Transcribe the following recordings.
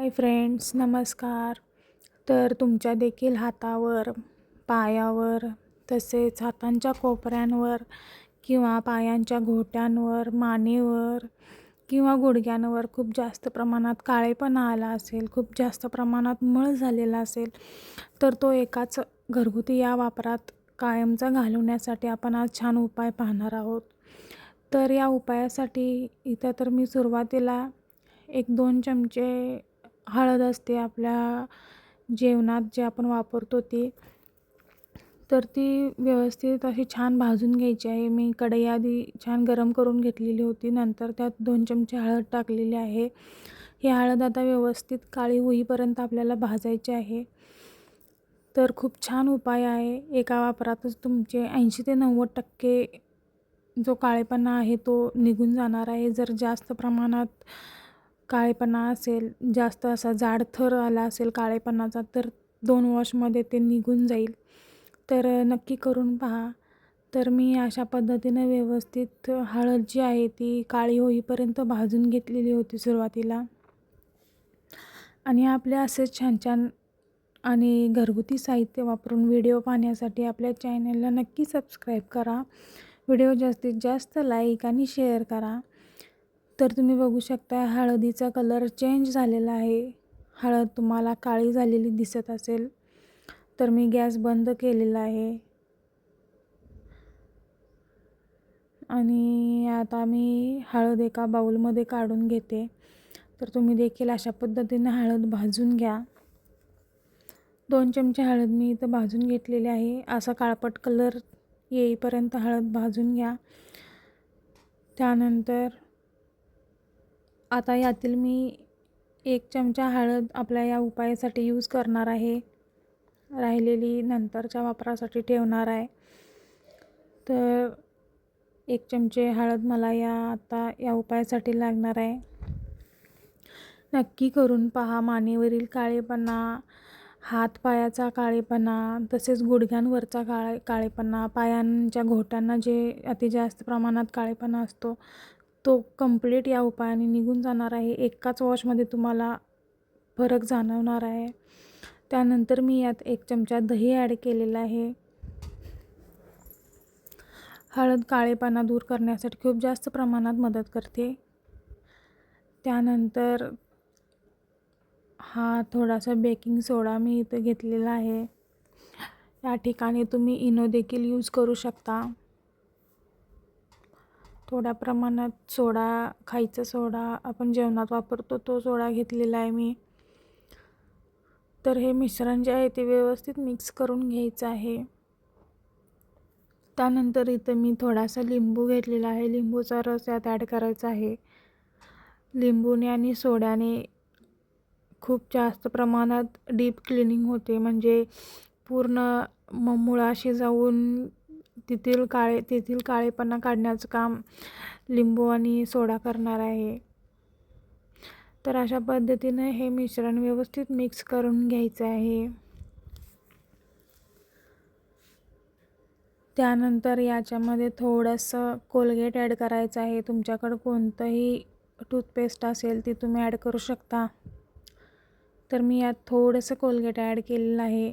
Hi friends नमस्कार. तर तुमच्या देखील हातावर पायावर तसेच हातांच्या कोपऱ्यांवर किंवा पायांच्या घोट्यांवर मानेवर किंवा गुडघ्यांवर खूप जास्त प्रमाणात काळेपणा आला असेल खूप जास्त प्रमाणात मळ झालेला असेल तर तो एकाच घरगुती या वापरात कायमचा घालवण्यासाठी आपण आज छान उपाय पाहणार आहोत. तर या उपायासाठी इथं तर मी सुरुवातीला एक दोन चमचे हळद असते आपल्या जेवणात जे आपण वापरतो ती. तर ती व्यवस्थित अशी छान भाजून घ्यायची आहे. मी कढई आधी छान गरम करून घेतलेली होती. नंतर त्यात दोन चमचे हळद टाकलेली आहे. ही हळद आता व्यवस्थित काळी होईपर्यंत आपल्याला भाजायची आहे. तर खूप छान उपाय आहे. एका वापरातच तुमचे ऐंशी ते नव्वद टक्के जो काळेपणा आहे तो निघून जाणार आहे. जर जास्त प्रमाणात काळेपणा असेल जास्त असा जाड थर आला असेल काळेपणाचा तर दोन वॉशमध्ये ते निघून जाईल. तर नक्की करून पहा. तर मी अशा पद्धतीनं व्यवस्थित हळद जी आहे ती काळी होईपर्यंत भाजून घेतलेली होती सुरुवातीला. आणि आपले असे छान छान आणि घरगुती साहित्य वापरून व्हिडिओ पाहण्यासाठी आपल्या चॅनलला नक्की सबस्क्राईब करा. व्हिडिओ जास्तीत जास्त लाईक आणि शेअर करा. तर तुम्ही बघू शकता हळदीचा कलर चेंज झालेला आहे. हळद तुम्हाला काळी झालेली दिसत असेल तर मी गॅस बंद केलेला आहे. आणि आता मी हळद एका बाऊलमध्ये काढून घेते. तर तुम्ही देखील अशा पद्धतीने हळद भाजून घ्या. दोन चमचे हळद मी इथं भाजून घेतलेली आहे. असा काळपट कलर येईपर्यंत हळद भाजून घ्या. त्यानंतर आता यातील मी एक चमचा हळद आपल्या या उपायासाठी यूज करणार आहे. राहिलेली नंतरच्या वापरासाठी ठेवणार आहे. तर एक चमचे हळद मला या आता या उपायासाठी लागणार आहे. नक्की करून पहा मानेवरील काळेपणा हातपायाचा काळेपणा तसेच गुडघ्यांवरचा काळे काळेपणा पायांच्या घोट्यांना जे अति जास्त प्रमाणात काळेपणा असतो तो कंप्लीट या उपायाने निघून जाणार आहे. एकाच वॉशमध्ये तुम्हाला फरक जाणवणार आहे. त्यानंतर मी यात एक चमचा दही ॲड केलेला आहे. हळद काळेपणा दूर करण्यासाठी खूप जास्त प्रमाणात मदत करते. त्यानंतर हा थोडासा बेकिंग सोडा मी इथं घेतलेला आहे. या ठिकाणी तुम्ही इनो देखील यूज करू शकता. थोड्या प्रमाणात सोडा खायचा सोडा आपण जेवणात वापरतो तो सोडा घेतलेला आहे मी. तर हे मिश्रण जे आहे ते व्यवस्थित मिक्स करून घ्यायचं आहे. त्यानंतर इथं मी थोडासा लिंबू घेतलेला आहे. लिंबूचा रस यात ॲड करायचा आहे. लिंबूने आणि सोड्याने खूप जास्त प्रमाणात डीप क्लिनिंग होते. म्हणजे पूर्ण म मुळाशी जाऊन तेथील काळे तेथील काळेपणा काढण्याचं काम लिंबू आणि सोडा करणार आहे. तर अशा पद्धतीनं हे मिश्रण व्यवस्थित मिक्स करून घ्यायचं आहे. त्यानंतर याच्यामध्ये थोडंसं कोलगेट ॲड करायचं आहे. तुमच्याकडं कोणतंही टूथपेस्ट असेल ती तुम्ही ॲड करू शकता. तर मी यात थोडंसं कोलगेट ॲड केलेलं आहे.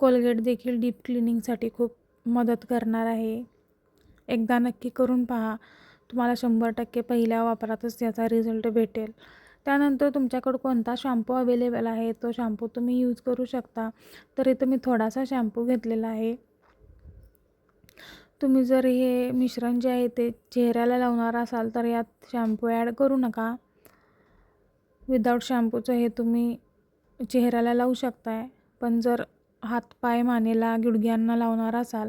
कोलगेट देखील डीप क्लिनिंगसाठी खूप मदत करणार आहे. एकदा नक्की करून पहा. तुम्हाला शंभर टक्के पहिल्या वापरातच याचा रिझल्ट भेटेल. त्यानंतर तुमच्याकडं कोणता शॅम्पू अवेलेबल आहे? तो शॅम्पू तुम्ही यूज करू शकता. तर इथं मी थोडासा शॅम्पू घेतलेला आहे. तुम्ही जर हे मिश्रण जे आहे ते चेहऱ्याला लावणार असाल तर यात शॅम्पू ॲड करू नका. विदाऊट शॅम्पूचं हे तुम्ही चेहऱ्याला लावू शकताय. पण जर हातपाय मानेला गुडघ्यांना लावणार असाल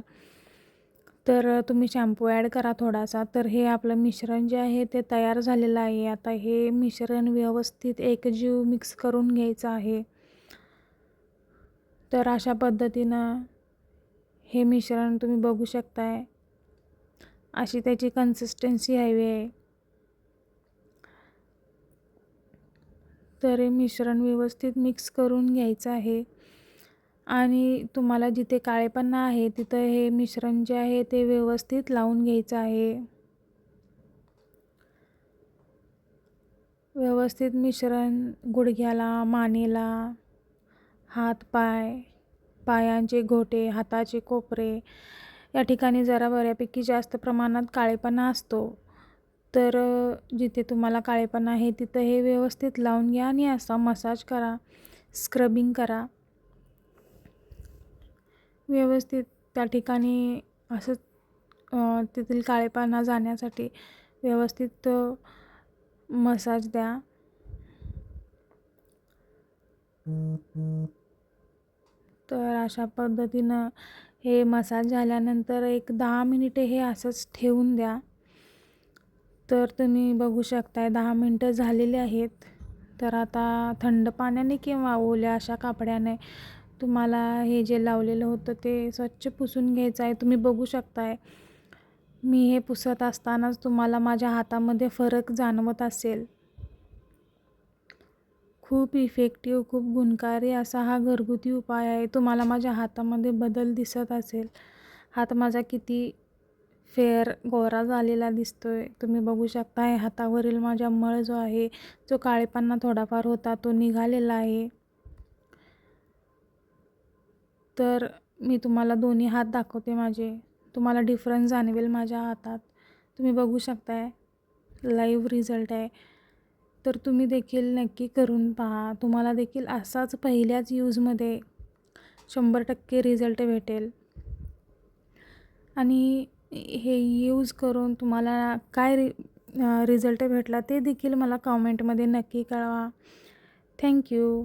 तर तुम्ही शॅम्पू ॲड करा थोडासा. तर हे आपलं मिश्रण जे आहे ते तयार झालेलं आहे. आता हे मिश्रण व्यवस्थित एकजीव मिक्स करून घ्यायचं आहे. तर अशा पद्धतीनं हे मिश्रण तुम्ही बघू शकताय. अशी त्याची कन्सिस्टन्सी हवी आहे. तर हे मिश्रण व्यवस्थित मिक्स करून घ्यायचं आहे. आणि तुम्हाला जिथे काळेपणा आहे तिथं हे मिश्रण जे आहे ते व्यवस्थित लावून घ्यायचं आहे. व्यवस्थित मिश्रण गुडघ्याला मानेला हात पाय पायांचे घोटे हाताचे कोपरे या ठिकाणी जरा बऱ्यापैकी जास्त प्रमाणात काळेपणा असतो. तर जिथे तुम्हाला काळेपणा आहे तिथं हे व्यवस्थित लावून घ्या आणि असा मसाज करा स्क्रबिंग करा. व्यवस्थित त्या ठिकाणी असं तेथील काळेपणा जाण्यासाठी व्यवस्थित मसाज द्या. तर अशा पद्धतीनं हे मसाज झाल्यानंतर एक दहा मिनिटे हे असंच ठेवून द्या. तर तुम्ही बघू शकताय दहा मिनटं झालेले आहेत. तर आता थंड पाण्याने किंवा ओल्या अशा कापड्याने तुम्हाला हे जे लावलेलं होतं ते स्वच्छ पुसून घ्यायचं आहे. तुम्ही बघू शकताय. मी हे पुसत असतानाच तुम्हाला माझ्या हातामध्ये फरक जाणवत असेल. खूप इफेक्टिव्ह खूप गुणकारी असा हा घरगुती उपाय आहे. तुम्हाला माझ्या हातामध्ये बदल दिसत असेल. हात माझा किती फेअर गोरा झालेला दिसतो आहे तुम्ही बघू शकता हातावरील माझ्या मळ जो आहे जो काळेपणा थोडाफार होता तो निघालेला आहे. तर मी तुम्हाला दोन्ही हात दाखवते माझे. तुम्हाला डिफरन्स जाणवेल माझ्या हातात. तुम्ही बघू शकताय लाईव्ह रिझल्ट आहे. तर तुम्ही देखील नक्की करून पहा. तुम्हाला देखील असाच पहिल्याच यूजमध्ये शंभर टक्के रिझल्ट भेटेल. आणि हे यूज करून तुम्हाला काय रि रिझल्ट भेटला ते देखील मला कॉमेंटमध्ये नक्की कळवा. थँक्यू